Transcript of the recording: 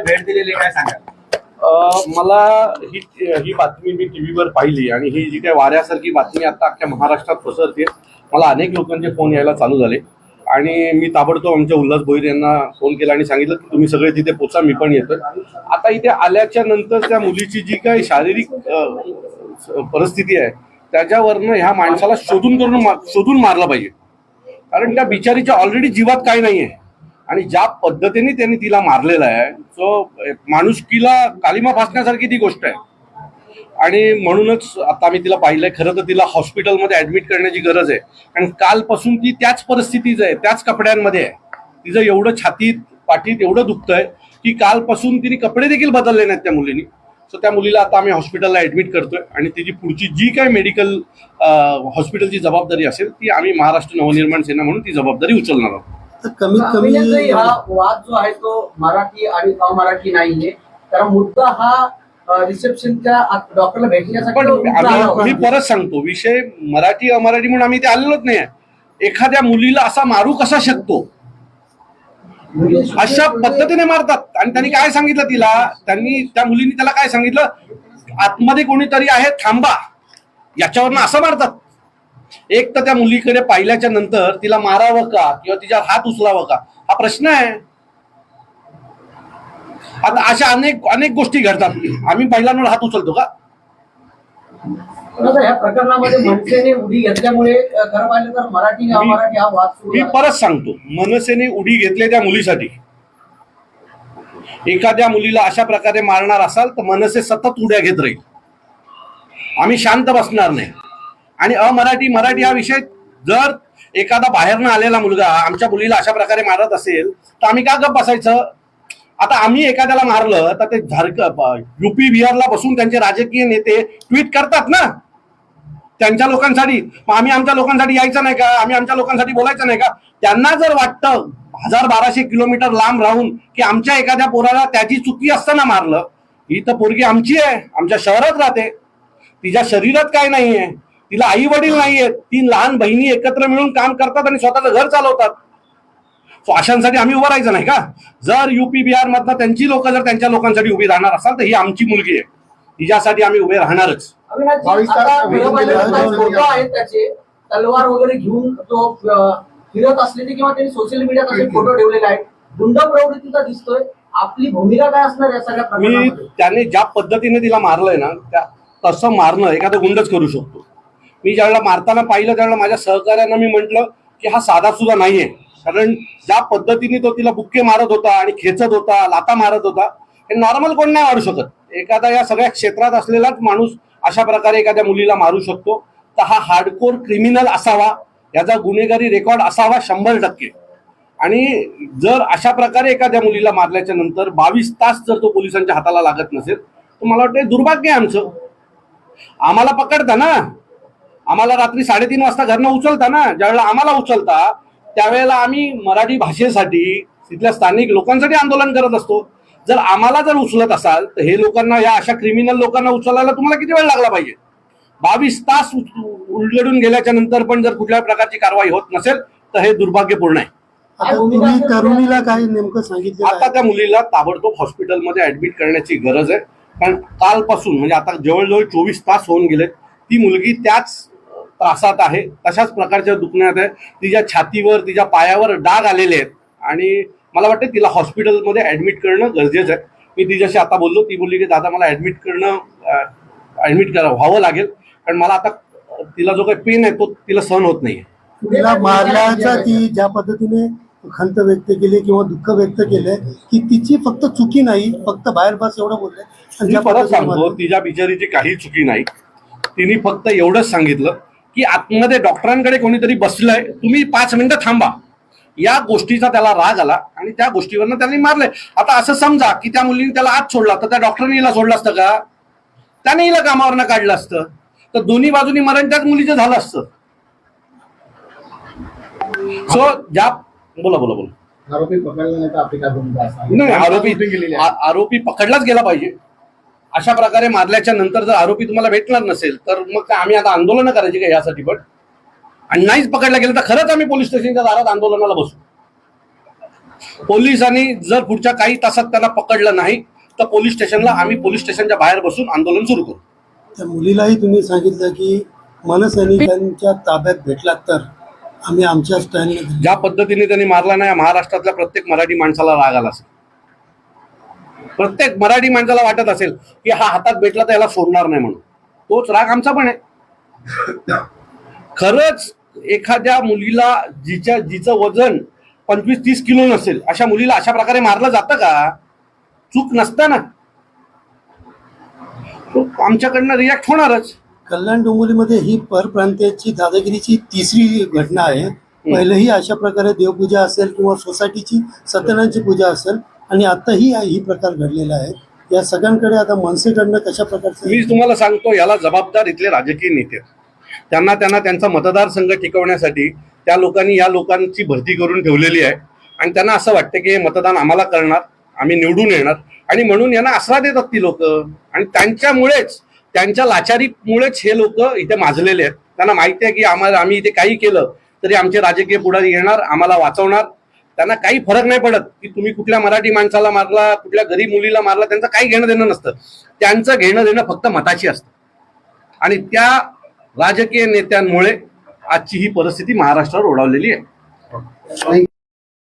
भेट दिलेली आहे, काय सांगाल? अ, मला ही ही बातमी मी टीव्हीवर पाहिली आणि ही जी काय वाऱ्यासारखी बातमी आता अख्ख्या महाराष्ट्रात पसरते मला अनेक लोकांचे फोन यायला चालू झाले. आणि मी ताबडतोब आमच्या उल्हास भोईर यांना फोन केला आणि सांगितलं की तुम्ही सगळे तिथे पोचा मी पण येतोय. आता इथे आल्याच्यानंतर त्या मुलीची जी काही शारीरिक परिस्थिती आहे त्याच्यावरनं ह्या माणसाला शोधून करून मा- शोधून मारलं पाहिजे. कारण त्या बिचारीच्या ऑलरेडी जीवात काय नाहीये. आणि ज्या पद्धतीने त्यांनी तिला मारलेला आहे तो माणुसकीला कालिमा फासण्यासारखी ती गोष्ट आहे. आणि म्हणूनच आता आम्ही तिला पाहिलंय खरं तर तिला हॉस्पिटलमध्ये ऍडमिट करण्याची गरज आहे. आणि कालपासून ती त्याच परिस्थितीच आहे त्याच कपड्यांमध्ये आहे. तिचं एवढं छातीत पाठीत एवढं दुखतंय की कालपासून तिने कपडे देखील बदलले नाहीत त्या मुलीनी. सो त्या मुलीला आता आम्ही हॉस्पिटलला ऍडमिट करतोय आणि तिची पुढची जी काय मेडिकल हॉस्पिटलची जबाबदारी असेल ती आम्ही महाराष्ट्र नवनिर्माण सेना म्हणून ती जबाबदारी उचलणार आहोत. तर कमीत कमी हा वाद जो आहे तो मराठी आणि अमराठी नाहीये. कारण मुद्दा हा रिसेप्शनच्या डॉक्टरला भेटण्यासाठी पण. मी परत सांगतो विषय मराठी अमराठी म्हणून आम्ही ते आलेलोच नाही एखाद्या मुलीला असा मारू कसा शकतो? अशा पद्धतीने मारतात. आणि त्यांनी काय सांगितलं तिला? त्यांनी त्या मुलीने त्याला काय सांगितलं? आतमध्ये कोणीतरी आहे थांबा. याच्यावरनं असं मारतात. एक तर त्या मुलीकडे पाहिल्याच्या नंतर तिला मारावं का किंवा तिच्या हात उचलावं का? हा प्रश्न आहे. आता अशा अनेक अनेक गोष्टी घडतात. आम्ही पहिल्यांदा हात उचलतो का? मी. परत सांगतो. मनसेने उडी घेतली त्या मुलीसाठी. एखाद्या मुलीला अशा प्रकारे मारणार असाल तर मनसे सतत उड्या घेत राहील. आम्ही शांत बसणार नाही. आणि अमराठी मराठी हा विषय जर एखादा बाहेरनं आलेला मुलगा आमच्या मुलीला अशा प्रकारे मारत असेल तर आम्ही का गप बसायचं? आता आम्ही एखाद्याला मारलं तर ते झारख युपी बिहारला बसून त्यांचे राजकीय नेते ट्विट करतात ना? त्यांच्या लोकांसाठी. मग आम्ही आमच्या लोकांसाठी यायचं नाही का? आम्ही आमच्या लोकांसाठी बोलायचं नाही का? त्यांना जर वाटतं हजार बाराशे किलोमीटर लांब राहून की आमच्या एखाद्या पोराला त्याची चुकी असताना मारलं ही तर पोरगी आमची आहे आमच्या शहरात राहते. तिच्या शरीरात काय नाहीये. तिला आई वडील नाहीयेत. तीन लहान बहिणी एकत्र मिळून काम करतात आणि स्वतःचं घर चालवतात. सो अशांसाठी आम्ही उभं राहायचं नाही का? जर युपी बिहार मधनं त्यांची लोक जर त्यांच्या लोकांसाठी उभी राहणार असाल तर ही आमची मुलगी आहे. तिच्यासाठी आम्ही उभे राहणारच. तलवार वगैरे घेऊन तो फिरत असलेले किंवा त्यांनी सोशल मीडियात असे फोटो ठेवलेले आहेत. गुंड प्रवृत्तीचा दिसतोय. आपली भूमिका काय असणार या सगळ्या मी त्याने ज्या पद्धतीने तिला मारलंय ना त्या तसं मारणं एखादा गुंडच करू शकतो. मी ज्यावेळेला मारताना पाहिलं त्यावेळेला माझ्या सहकार्यांना मी म्हंटल की हा साधा सुद्धा नाहीये. कारण ज्या पद्धतीने तो तिला बुक्के मारत होता आणि खेचत होता लाता मारत होता हे नॉर्मल कोण नाही मारू शकत. एखादा या सगळ्या क्षेत्रात असलेलाच माणूस अशा प्रकारे एखाद्या मुलीला मारू शकतो. तर हा हार्डकोर क्रिमिनल असावा याचा गुन्हेगारी रेकॉर्ड असावा शंभर टक्के. आणि जर अशा प्रकारे एखाद्या मुलीला मारल्याच्या नंतर बावीस तास जर तो पोलिसांच्या हाताला लागत नसेल तर मला वाटतं दुर्भाग्य आहे आमचं. आम्हाला पकडता ना. आम्हाला रात्री साडेतीन वाजता घरनं उचलता ना ज्यावेळेला आम्हाला उचलता त्यावेळेला आम्ही मराठी भाषेसाठी तिथल्या स्थानिक लोकांसाठी आंदोलन करत असतो. जर आम्हाला जर उचलत असाल तर हे लोकांना या अशा क्रिमिनल लोकांना उचलायला तुम्हाला किती वेळ लागला पाहिजे? बावीस तास उल- उलगडून गेल्याच्यानंतर पण जर कुठल्या प्रकारची कारवाई होत नसेल तर हे दुर्भाग्यपूर्ण आहे. तरुणीला काय नेमकं सांगितलं आता त्या मुलीला ताबडतोब हॉस्पिटलमध्ये ऍडमिट करण्याची गरज आहे. कारण कालपासून म्हणजे आता जवळजवळ चोवीस तास होऊन गेलेत ती मुलगी त्याच त्रासात आहे. तशाच प्रकारच्या दुखण्यात आहे. तिच्या छातीवर तिच्या पायावर डाग आलेले आहेत. आणि मला वाटतं तिला हॉस्पिटलमध्ये ऍडमिट करणं गरजेचं आहे. मी तिच्याशी आता बोललो. ती बोलली की दादा मला ऍडमिट करणं ऍडमिट करा व्हावं लागेल. कारण मला आता तिला जो काही पेन आहे तो तिला सहन होत नाहीये. तिला मारल्याचा ती ज्या पद्धतीने खंत व्यक्त केली किंवा दुःख व्यक्त केलंय की तिची फक्त चुकी नाही फक्त बाहेर बस एवढं बोलले. परत सांगतो. तिच्या बिचारीची काही चुकी नाही. तिने फक्त एवढंच सांगितलं की आतमध्ये डॉक्टरांकडे कोणीतरी बसलंय तुम्ही पाच मिनिटं थांबा. या गोष्टीचा त्याला राग आला आणि त्या गोष्टीवरनं त्यांनी मारलंय. आता असं समजा की त्या मुलीने त्याला आत सोडला तर त्या डॉक्टरने हिला सोडलं असतं का? त्याने हिला कामावरनं काढलं असतं. तर दोन्ही बाजूनी मरण त्याच मुलीचं झालं असतं. सो ज्या बोला बोला बोला. आरोपी पकडला नाही आरोपी आरोपी पकडलाच गेला पाहिजे. अशा प्रकारे मारल्याच्या नंतर जर आरोपी तुम्हाला भेटणार नसेल तर मग आम्ही आता आंदोलन करायची का यासाठी पण? आणि नाहीच पकडला गेलं तर खरंच आम्ही पोलीस स्टेशनच्या दारात आंदोलनाला बसू. पोलिसांनी जर पुढच्या काही तासात त्यांना पकडलं नाही तर पोलीस स्टेशनला आम्ही पोलीस स्टेशनच्या बाहेर बसून आंदोलन सुरू करू. त्या मुलीलाही तुम्ही सांगितलं की मनसैनिकांच्या ताब्यात भेटलात तर आम्ही आमच्या स्टँड ज्या पद्धतीने त्यांनी मारला नाही महाराष्ट्रातल्या प्रत्येक मराठी माणसाला राग आला असेल. प्रत्येक मराठी माणसाला वाटत असेल की हा हातात भेटला तर याला सोडणार नाही म्हणून. तोच राग आमचा पण आहे. खरंच एखाद्या मुलीला जिच्या जिचं वजन पंचवीस तीस किलो नसेल अशा मुलीला अशा प्रकारे मारलं जातं का? चूक नसताना. आमच्याकडनं रिॲक्ट होणारच. कल्याण डोंबिवलीमध्ये ही परप्रांतीयाची दादागिरीची तिसरी घटना आहे. पहिलेही अशा प्रकारे देवपूजा असेल किंवा सोसायटीची सत्यनारायणची पूजा असेल आणि आताही ही प्रकार घडलेला आहे. या सगळ्यांकडे आता मनसेकडनं कशा प्रकारचं मी तुम्हाला सांगतो याला जबाबदार इथले राजकीय नेते. त्यांना त्यांना त्यांचा मतदारसंघ टिकवण्यासाठी त्या लोकांनी या लोकांची भरती करून ठेवलेली आहे. आणि त्यांना असं वाटतं की हे मतदान आम्हाला करणार आम्ही निवडून येणार. आणि म्हणून यांना आसरा देतात ती लोक. आणि त्यांच्यामुळेच त्यांच्या लाचारीमुळेच हे लोक इथे माजलेले आहेत. त्यांना माहिती आहे की आम्हाला आम्ही इथे काही केलं तरी आमचे राजकीय पुढारी येणार आम्हाला वाचवणार. त्यांना काही फरक नाही पडत की तुम्ही कुठल्या मराठी माणसाला मारला कुठल्या गरीब मुलीला मारला त्यांचं काही घेणं देणं नसतं. त्यांचं घेणं देणं फक्त मताची असतं. आणि त्या राजकीय नेत्यांमुळे आजची ही परिस्थिती महाराष्ट्रावर ओढावलेली आहे.